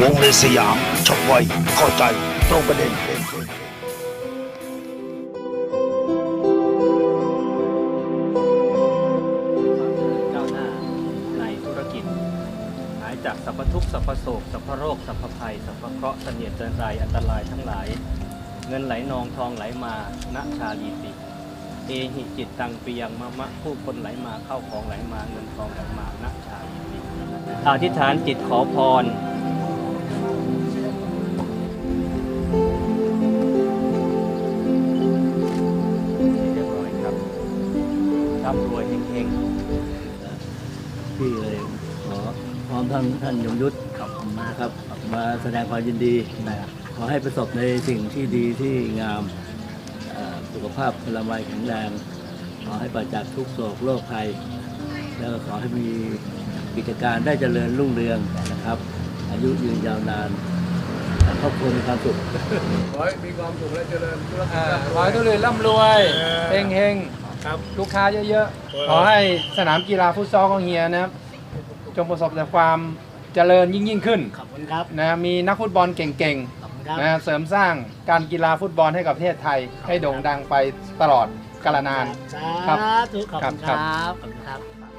วงเลสยามชกไวเข้าใจตรงประเด็นก้าวหน้าในธุรกิจหายจากสรรพทุกสรรพโศกสรรพโรคสรรพภัยสรรพเคราะห์เสนียดเจริญไรอันตรายทั้งหลาย เงินไหลนองทองไหลมาณชาลีติ เอหิจิตตังปิยังมะมะผู้คนไหลมาเข้าของไหลมาเงินทองไหลมาณชาลีติอธิษฐานจิตขอพร วยเฮงๆพี่เลยขอพร้อมทั้งท่านยงยุทธขอบคุณมากครับมาแสดงความยินดีนะครับขอให้ประสบในสิ่งที่ดีที่งามเอ่อสุขภาพพลามัยแข็งแรงขอให้ปราศจากทุกโศกโรคภัย แล้วก็ขอให้มีกิจการได้เจริญรุ่งเรืองนะครับ อายุยืนยาวนานครอบครัวมีความสุขขอให้มีความสุขและเจริญธุรกิจอ่าขอให้ทุเรียนร่ำรวยเฮงเฮง ครับ ลูกค้าเยอะๆ ขอให้สนามกีฬาฟุตซอลของเฮียนะครับ จงประสบแต่ความเจริญยิ่งยิ่งๆขึ้นขอบคุณครับนะมีนักฟุตบอลเก่งขอบคุณครับ ๆนะเสริมสร้างการกีฬาฟุตบอลให้กับประเทศไทย ให้โด่งดังไปตลอดกาลนานสครับาธุขอบคุณคครัรับบขอบคุณครับครับ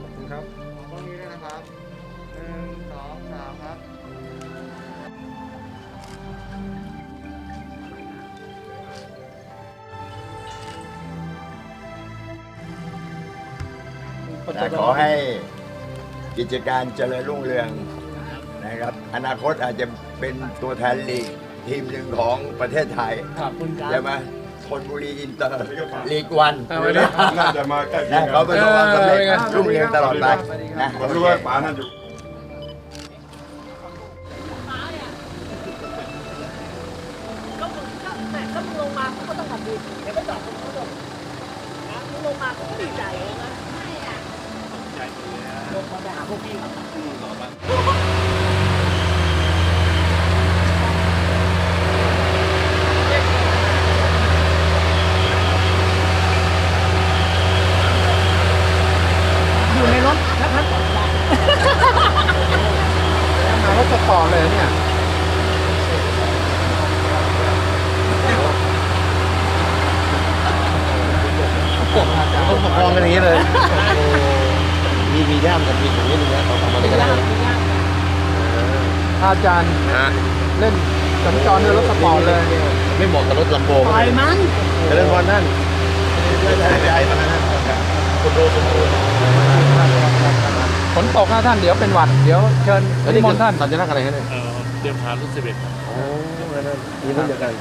ตรงนี้ด้ ขอให้กิจการเจริญรุ่งเรืองนะครับ อนาคตอาจจะเป็นตัวแทนลีกทีมหนึ่งของประเทศไทยขอบคุณครับใช่ไหมธนบุรีอินเตอร์ลีกวันเอาไว้เลยน่าจะมาใกล้เคีนะยงเขากัประนสบความสำเร็จเออรุ่งเรืองตลอดไปนะผมรู้ว่าป๋านั่นอยู่ก็มึงก็แหม่ก็มึงลงมาเขาก็ต้องทำดีเดี๋ยวก็ตอบมึงเขาบอกนะมึงลงมาเขาก็ดีใจ เลยนะลงมาไปหาพวกพี่ครับ อยู่ในรถแล้วท่านบอกว่า มารถสปอร์ตเลยเนี่ย ต้องประคองกันอย่างนี้เลย มีมีย่ามกับมีอย่างนี้นึงนะต้องทำมาด้วยกัน อาจารย์เล่นสัญจรด้วยรถสปอร์ตเลยไม่เหมาะกับรถลำโพงปล่อยมันเจริญพรนั่นไอ้มานั่นคุณโดคุณโดฝนตกนะท่านเดี๋ยวเป็นหวัดเดี๋ยวเชิญนิมนต์ท่านสัญลักษณ์อะไรฮะเนี่ยเตรียมทานรุ่นสิบเอ็ดโอ้นี่รุ่นเดียวกัน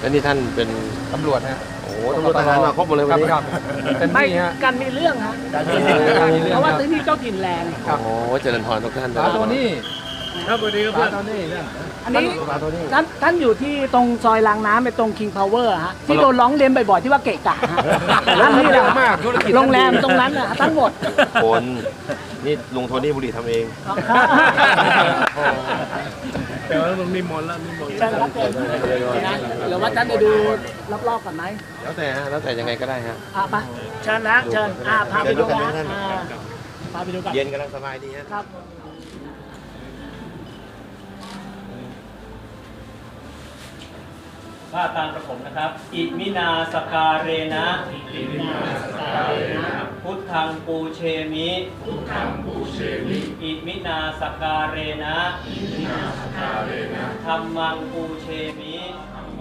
แล้วนี่ท่านเป็นตำรวจฮะโอ้โหตำรวจทหารมาครบหมดเลยวันนี้ครับเป็นไม่ที่ฮะกันมีเรื่องฮะการมีเรื่องเพราะว่าที่นี่เจ้าถิ่นแรงครับโอ้โหเจริญพรทุกท่านปลาตัวนี้ ครับสวัสดีครับปเพื่ลาอน ตัวนี้เนี่ยอันนี้ปลาตัวนี้ ท่านท่านอยู่ที่ตรงซอยรางน้ำไปตรง King Power ฮะที่โดนร้องเรียนบ่อยๆที่ว่าเกะกะฮะร้านนี้แหละมากธุรกิจ โรงแรมตรงนั้นนะทั้งหมด คนนี่ลุงโทนี่บุรีทำเอง แต่ว่าต้องนิมนต์แล้วนิมนต์เชิญครับเชิญนะหรือว่าท่านไปดูรอบๆก่อนไหมแล้วแต่ฮะแล้วแต่ยังไงก็ได้ฮะ อะไปเชิญนะเชิญอะพาไปดูเชิญนะท่านอ่าพาไปดูกันเย็นกำลังสบายดีฮะ ครับ ว่าตามประผมนะครับอิมินาสการเรนะ พุทธังปูเชมิ พุทธังปูเชมิ อิมินาสการเรนะอิมินาสการเรนะธรรมังปูเชมิธัมโม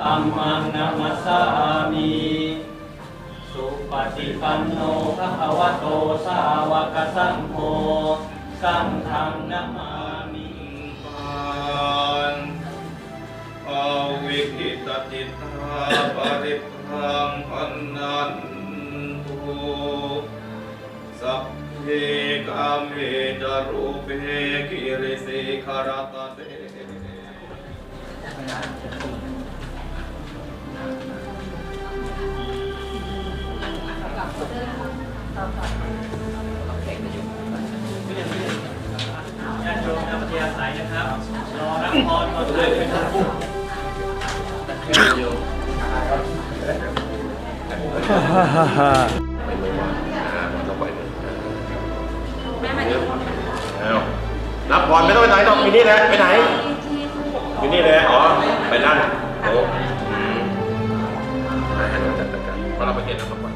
ธรรมังนัมสสามิสุปฏิปันโนภะคะวะโตสาวกสังโฆสังฆังนามา รุเกิริสิขารตเตญาติโยมนำเทียสายนะครับ รอรับพรก่อนเลยนะครับ พักผ่อนไม่ต้องไปไหนหรอกอยู่นี่แหละไปไหนอยู่นี่เลยอ๋อไปนั่งโอ้อืมให้ให้เราจัดการเพราะเราไปเห็นแล้วพักผ่อน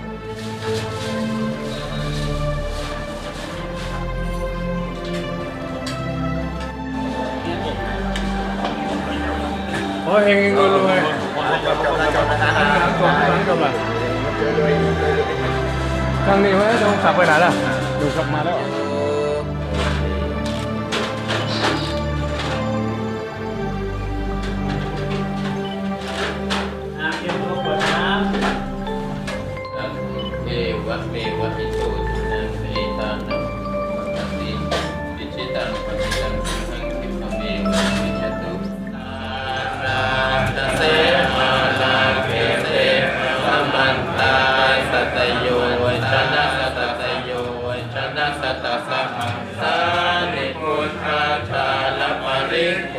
โอ้ยเฮงๆรวยๆทางนี้เว้ยโดนขับไปไหนล่ะโดนขับมาแล้ว วะเมวะอิโตทินังเอตานังปฏิปิชิตังปฏิตังสุขังคิปะเมวะวิชตุนาราตเสมานาเกเสสัมมันตาสัตโยชนะสัตตโยชนะสัตตสัมสานิพุทธาชาลปริเท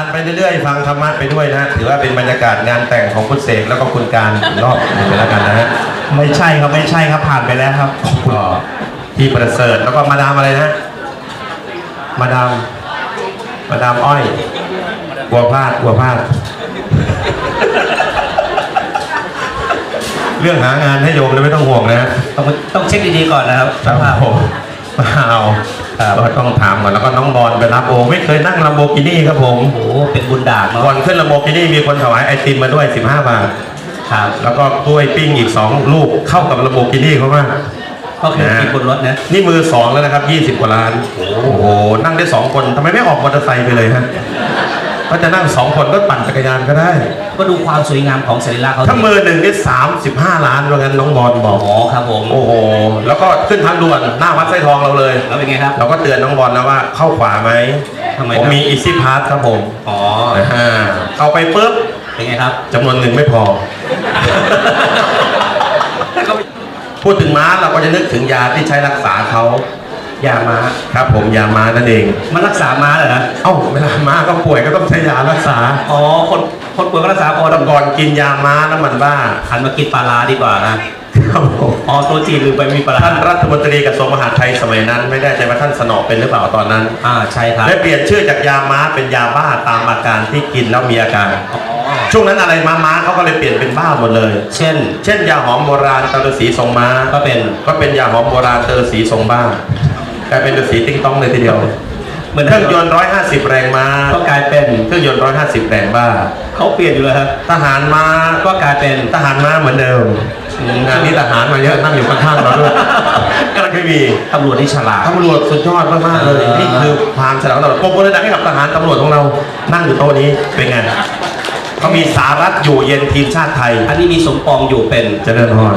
านไปเรื่อยๆ ฟังธรรมะไปด้วยนะถือว่าเป็นบรรยากาศงานแต่งของคุณเสกแล้วก็คุณการอีกรอบหนึ่งไปแล้วกันนะฮะไม่ใช่ครับไม่ใช่ครับผ่านไปแล้วครับก็ที่ประเสริฐแล้วก็มาดามอะไรนะ มาดาม มาดามอ้อยกลัวพลาดกลัวพลาด เรื่องหางานให้โยมเลยไม่ต้องห่วงนะต้องต้องเช็คดีๆก่อนนะครับครับผมมาเอา ก็ต้องถามก่อนแล้วก็น้องบอลไปรับโอไม่เคยนั่งลำโบกินี่ครับผมโอ้โหเป็นบุญดาบเนาะก่อนขึ้นลำโบกินี่มีคนถวายไอติมมาด้วย 15 บาทครับแล้วก็กล้วยปิ้งอีก 2 ลูกเข้ากับลำโบกินี่เขามากก็คือกินบนรถนะนี่มือสองแล้วนะครับ 20 กว่าล้าน โอ้โหนั่งได้ 2 คนทำไมไม่ออกมอเตอร์ไซค์ไปเลยฮะ ก็จะนั่ง2คนก็ปั่นจักรยานก็ได้ ก็ดูความสวยงามของสรีระเขาถ้ามือหนึ่งนี่35ล้านว่างั้นน้องบอลบอกอ๋อครับผมโอ้โหแล้วก็ขึ้นทางด่วนหน้าวัดไส้ทองเราเลย แล้วเป็นไงครับ เราก็เตือนน้องบอลแล้วว่าเข้าขวาไหมทำไมผมครับมีอีซี่พาสครับผมอ๋ออ่าเข้าไปปุ๊บเป็นไงครับ จำนวนหนึ่งไม่พอ พูดถึงม้าเราก็จะนึกถึงยาที่ใช้รักษาเขา ยาม้าครับผมยาม้านั่นเอง มันรักษาม้าเหรอนะเอ้าเวลาม้าก็ป่วยก็ต้องใช้ยารักษา อ๋อ คนคนป่วยก็รักษาพอแต่ก่อนกินยาม้าแล้วมันบ้าหันมากินปลาร้าดีกว่านะครับผมอ๋อตัวจีนลืมไปมีปลาร้าท่านรัฐมนตรีกระทรวงมหาดไทยสมัยนั้น ไม่แน่ใจว่าท่านสนอเป็นหรือเปล่าตอนนั้น อ่าใช่ครับได้เปลี่ยนชื่อจากยาม้าเป็นยาบ้าตามอาการที่กินแล้วมีอาการอ๋อช่วงนั้นอะไรม้าม้าเขาก็เลยเปลี่ยนเป็นบ้าหมดเลย เช่น เช่นยาหอมโบราณตะฤาษีทรงม้าก็เป็นก็เป็นยาหอมโบราณตะฤาษีทรงบ้า กลายเป็นฤาษีติ้งต้องเลยทีเดียว เหมือนเครื่องยนต์150แรงม้าก็กลายเป็นเครื่องยนต์150แรงบ้าเขาเปลี่ยนอยู่เลยครับทหารม้าก็กลายเป็นทหารม้าเหมือนเดิมงานนี้ทหารมาเยอะนั่งอยู่ข้างๆเราด้วยก็เลยไม่มีตำรวจที่ฉลาดตำรวจสุดยอดมากๆเลยอ่านี่นี่คือความฉลาดของตำรวจปรบมือดังให้กับทหารตำรวจของเรานั่งอยู่โต๊ะนี้เป็นไงเขามีสารัฐอยู่เย็นทีมชาติไทย อันนี้มีสมปองอยู่เป็นเจริญพร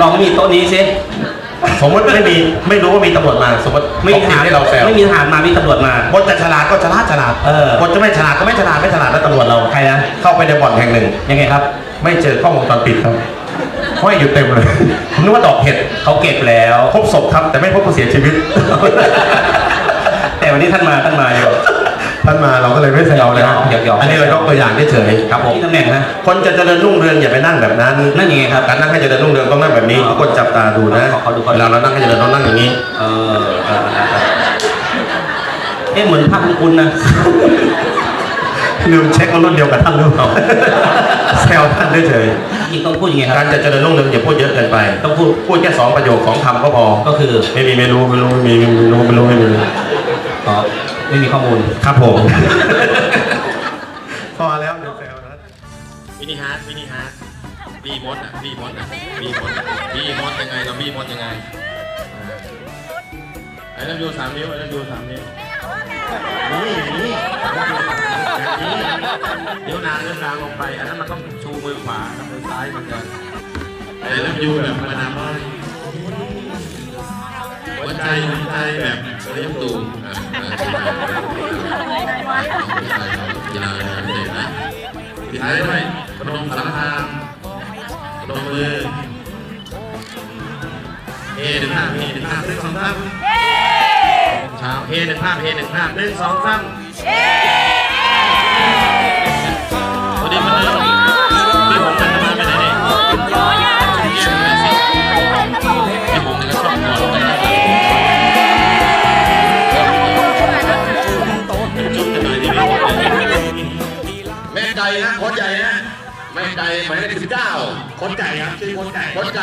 ลองมีโต๊ะนี้สิ สมมติไม่มีไม่รู้ว่ามีตำรวจมา สมมติไม่มีททหาหารรให้เราแซวไม่มีทหารมามีตำรวจมาบทจะฉลาดก็ฉลาดฉลาดเออบทจะไม่ฉลาดก็ไม่ฉลาดไม่ฉลาดแล้วตำรวจเราใครนะเข้าไปในบ่อนแห่งหนึ่งยังไงครับ ไม่เจอกล้องวงจรปิดครับห้อยอยู่เต็มเลยผมนึกว่าดอกเห็ดเขาเก็บแล้วพบศพครับแต่ไม่พบผู้เสียชีวิต แต่วันนี้ท่านมาท่านมาอยู่ ท่านมาเราก็เลยไม่แซวนะหยอกๆอันนี้เรายกตัวอย่างเฉยๆครับผมที่ตำแหน่งนะคนจะเจริญรุ่งเรืองอย่าไปนั่งแบบนั้นนั่นยังไงครับการนั่งให้เจริญรุ่งเรืองต้องนั่งแบบนี้อ๋อทุกคนจับตาดูนะขอขอดูก่อนเวลาเรานั่งให้เจริญต้องนั่งอย่างนี้ เออเออเออเออเอ๊ะเหมือนภาพของคุณนะลืมเช็คว่ารุ่นเดียวกับท่านหรือเปล่าแซวท่านเฉยจริงต้องพูดยังไงๆคการรับจะเจริญรุ่งเรืองอย่าพูดเยอะเกินไป ต้องพูดพูดแค่สองประโยคสองคำก็พอ ก็คือ ไม่มีไม่รู้ไม่รู้ไม่มีไม่รู้ไม่รู้ไม่มีอ๋อ ไม่มีข้อมูลครับผม พอแล้วเดี๋ยวแซวนะมินิฮาร์ดมินิฮาร์ดบีมดอะบีมดอะบีมดบีมดยังไงเราบีมดยังไงไอ้เรื่องยูสามนิ้วไอ้เรื่องยูสามนิ้วนี่นี่นิ้วนางนิ้วนางลงไป อันนั้นมันต้องชูมือขวากับมือซ้ายมันจะไอ้เรื่องยูแบบมาดามอย หัวใจหัวใจแบบเลี้ยงตูมอะอะกีฬาเด็กนะปิดท้ายด้วยพนมสารคามพนมมือเอหนึ่งภาพเอหนึ่งภาพหนึ่งสองสามเช้าเอหนึ่งภาพเอหนึ่งภาพหนึ่งสองสาม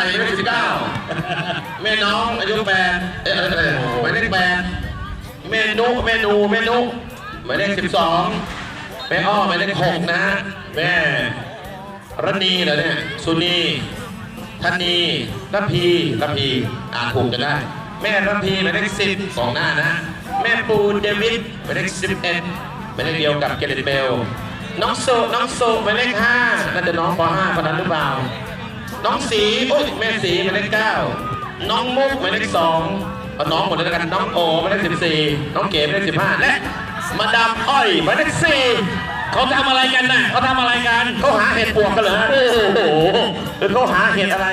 โค้ชไก่หมายเลขสิบเก้าแม่น้องอายุแปดเอ๊ะเอ๊ะเอ๊ะหมายเลขแปดเมนูเมนูเมนูหมายเลขสิบสองแม่อ้อหมายเลขหกนะฮะแม่รณีเหรอเนี่ยสุนีธนีระพีระพีอ่านถูกจะได้ แม่ระพีหมายเลขสิบสองหน้านะ แม่ปูเดวิดหมายเลขสิบเอ็ดหมายเลขเดียวกับเกเรตเบลน้องโซน้องโซหมายเลขห้าน่าจะน้องปห้าคนนั้นหรือเปล่า น้องสีโอ้ยแม่สีหมายเลขเก้าน้องมุกหมายเลขสองน้องหมดแล้วกันน้องโอหมายเลขสิบสี่น้องเก๋หมายเลขสิบห้าและมาดามอ้อยหมายเลขสี่เขาทำอะไรกันน่ะเขาทำอะไรกันเขาหาเห็ดปวกกันเหรอโอ้โหเขาหาเห็ดอะไร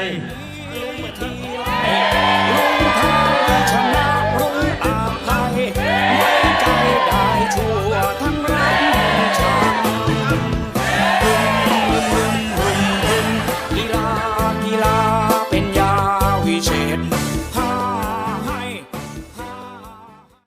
ชนะรู้อาภัยไม่ใจได้ทั่วทั้ง